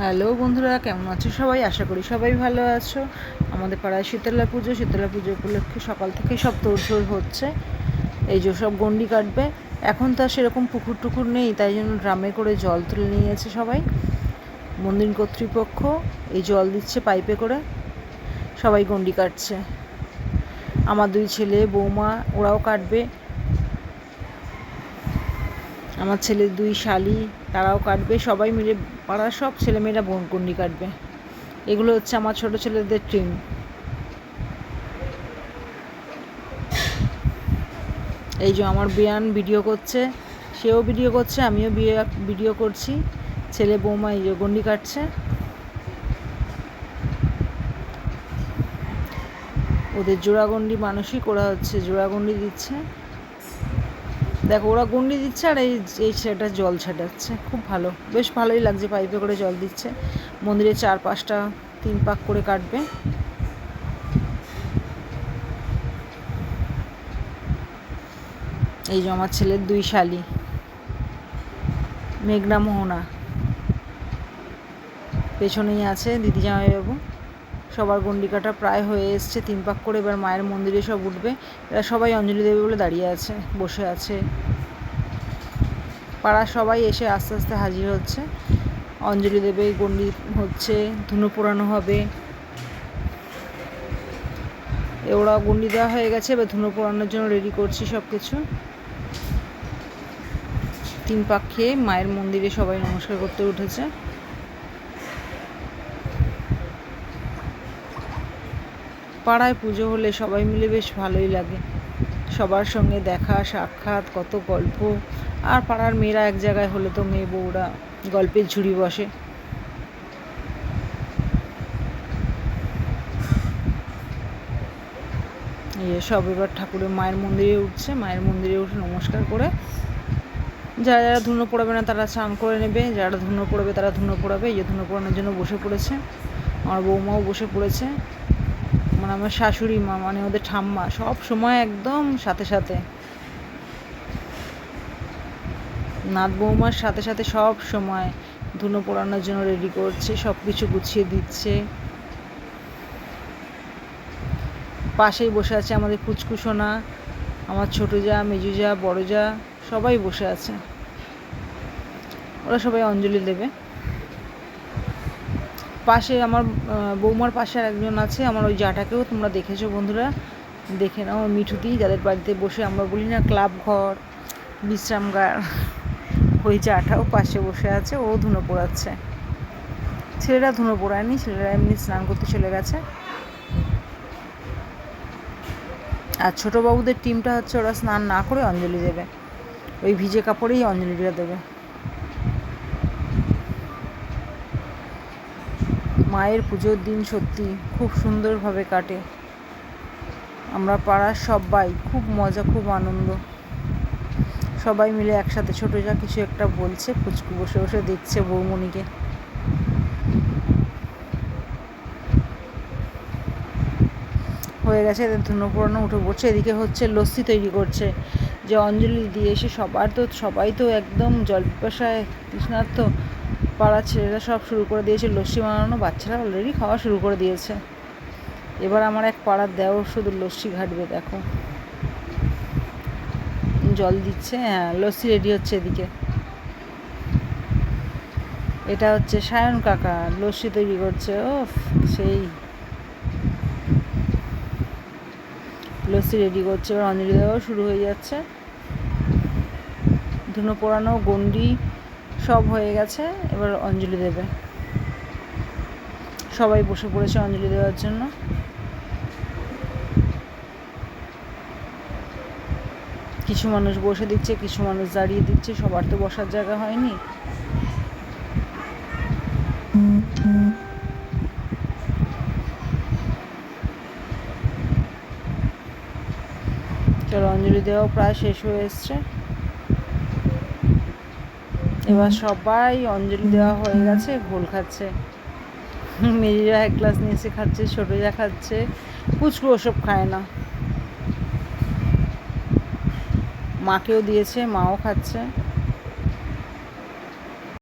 Hello বন্ধুরা, কেমন আছো সবাই? আশা করি সবাই ভালো আছো। আমাদের পাড়ায় শীতলা পুজো শীতলা পুজো উপলক্ষে সকাল থেকে সব তোড়জোড় হচ্ছে। এই যে সব গন্ডি কাটবে। এখন তো আর সেরকম পুকুর টুকুর নেই, তাই জন্য ড্রামে করে জল তুলে নিয়েছে সবাই। মন্দির কর্তৃপক্ষ এই জল দিচ্ছে পাইপে করে। সবাই গন্ডি কাটছে। আমার দুই ছেলে, বৌমা, ওরাও কাটবে। আমার ছেলের দুই শালি, তারাও কাটবে, সবাই মিলে পাড়ার সব ছেলেমেয়েরা বোন গন্ডি কাটবে। এগুলো হচ্ছে আমার ছোট ছেলেদের টিম এই যে আমার বিয়ান ভিডিও করছে, সেও ভিডিও করছে, আমিও ভিডিও করছি। ছেলে বৌমা এই যে গন্ডি কাটছে। ওদের জোড়াগন্ডি মানসিক ওরা হচ্ছে জোড়াগন্ডি দিচ্ছে। দেখো, ওরা গন্ডি দিচ্ছে আর এই এই ছেলেটা জল ছেটাচ্ছে। খুব ভালো। বেশ ভালোই লাগছে পাইপে করে জল দিচ্ছে। মন্দিরের চার পাঁচটা তিন পাক করে কাটবে। এই যে আমার ছেলের দুই শালি। মেঘনা মোহনা। পেছনেই আছে দিদি জামাইবাবু। সবার গন্ডি কাটা প্রায় হয়ে এসছে, তিন পাক করে। এবার মায়ের মন্দিরে সব উঠবে। এরা সবাই অঞ্জলি দেবে বলে দাঁড়িয়ে আছে, বসে আছে। পাড়ার সবাই এসে আস্তে আস্তে হাজির হচ্ছে। অঞ্জলি দেবে গন্ডি হচ্ছে, ধুনো পোড়ানো হবে। ওরা গন্ডি দেওয়া হয়ে গেছে, এবার ধুনো পোড়ানোর জন্য রেডি করছি সব কিছু তিন পাক খেয়ে মায়ের মন্দিরে সবাই নমস্কার করতে উঠেছে। পাড়ায় পুজো হলে সবাই মিলে বেশ ভালোই লাগে। সবার সঙ্গে দেখা, সাক্ষাৎ, কত গল্প। আর পাড়ার মেয়েরা এক জায়গায় হলে তো মেয়ে বউরা গল্পের ঝুড়ি বসে। সব এবার ঠাকুরের মায়ের মন্দিরে উঠছে। মায়ের মন্দিরে উঠে নমস্কার করে যারা যারা ধুনো পড়াবে না তারা স্নান করে নেবে। যারা ধুনো পড়বে তারা ধুনো পড়াবে। এই ধুনো পড়ানোর জন্য বসে পড়েছে। আমার বৌমাও বসে পড়েছে। আমার শাশুড়ি মা মানে ওদের ঠাম্মা, সব সময় একদম সাথে সাথে। নাত বৌমার সাথে সাথে সব সময় ধুনো পোড়ানোর জন্য রেডি করছে সব কিছু গুছিয়ে দিচ্ছে। পাশেই বসে আছে আমাদের কুচকুসোনা আমার ছোটো যা, মেজু যা, বড় যা, সবাই বসে আছে। ওরা সবাই অঞ্জলি দেবে। পাশে আমার বৌমার পাশে একজন আছে, আমার ওই জাটাকেও তোমরা দেখেছ বন্ধুরা। দেখে নাও মিঠুদি, যাদের বাড়িতে বসে আমরা বলি না ক্লাব ঘর বিশ্রামগার ওই জাটাও পাশে বসে আছে, ও ধুনো পোড়াচ্ছে। ছেলেরা ধুনো পোড়ায়নি, ছেলেরা এমনি স্নান করতে চলে গেছে। আর ছোটো বাবুদের টিমটা হচ্ছে ওরা স্নান না করে অঞ্জলি দেবে। ওই ভিজে কাপড়েই অঞ্জলিটা দেবে। মায়ের পুজোর দিন সত্যি খুব সুন্দরভাবে কাটে। আমরা পাড়ার সবাই খুব মজা, খুব আনন্দ। সবাই মিলে একসাথে, ছোটো যা কিছু একটা বলছে, ফুচকু বসে বসে দেখছে বৌমণিকে। হয়ে গেছে ধুনো উঠে পড়ছে। এদিকে হচ্ছে লস্যি তৈরি করছে, যে অঞ্জলি দিয়ে এসে সবার তো, সবাই তো একদম জল পিপাসায় তৃষ্ণার্থ পাড়ার ছেলেরা সব শুরু করে দিয়েছে। লস্যি বানানো বাচ্চারা অলরেডি খাওয়া শুরু করে দিয়েছে। এবার আমার এক পাড়ার দেওর শুধু লস্যি ঘাটবে, দেখো। জল দিচ্ছে হ্যাঁ লস্যি রেডি হচ্ছে এদিকে। এটা হচ্ছে সায়ন কাকা, লস্যি তৈরি করছে ও সেই। লস্যি রেডি করছে, এবার অঞ্জলি দেওয়াও শুরু হয়ে যাচ্ছে। ধুনো পোড়ানো, গন্ডি সব হয়ে গেছে, এবার অঞ্জলি দেবে। সবাই বসে পড়েছে অঞ্জলি দেওয়ার জন্য। কিছু মানুষ বসে দিচ্ছে, কিছু মানুষ দাঁড়িয়ে দিচ্ছে, সবার তো বসার জায়গা হয়নি। চলো, অঞ্জলি দেওয়াও প্রায় শেষ হয়ে এসছে। এবার সবাই অঞ্জলি দেওয়া হয়ে গেছে ঘোল খাচ্ছে। মেজিরা এক গ্লাস নিয়ে এসে খাচ্ছে ছোটো যা খাচ্ছে, পুচকু ওসব খায় না। মাকেও দিয়েছে, মাও খাচ্ছে।